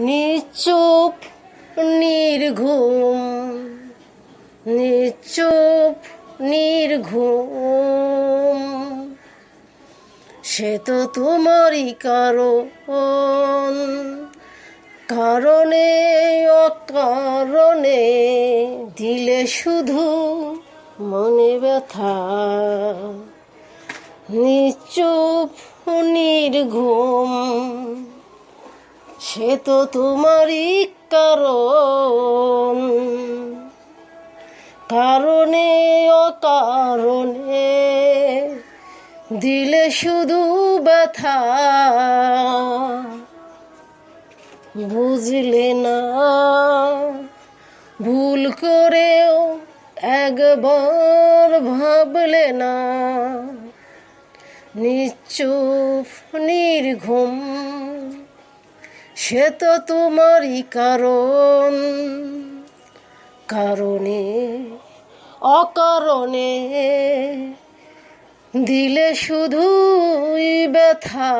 নিচুপ, নির্ঘুম। নিচুপ, নির্ঘুম। সে তো তোমারই কারণ। কারণে, অকারণে দিলে শুধু মনে ব্যথা। নিচুপ, নির্ঘুম। সে তো তোমারই কারণ। কারণে অকারণে দিলে শুধু ব্যথা। বুঝলে না, ভুল করেও একবার ভাবলে না। নিচুপ নির্ঘুম সে তো তোমারই কারণ। কারণে অকারণে দিলে শুধুই ব্যথা।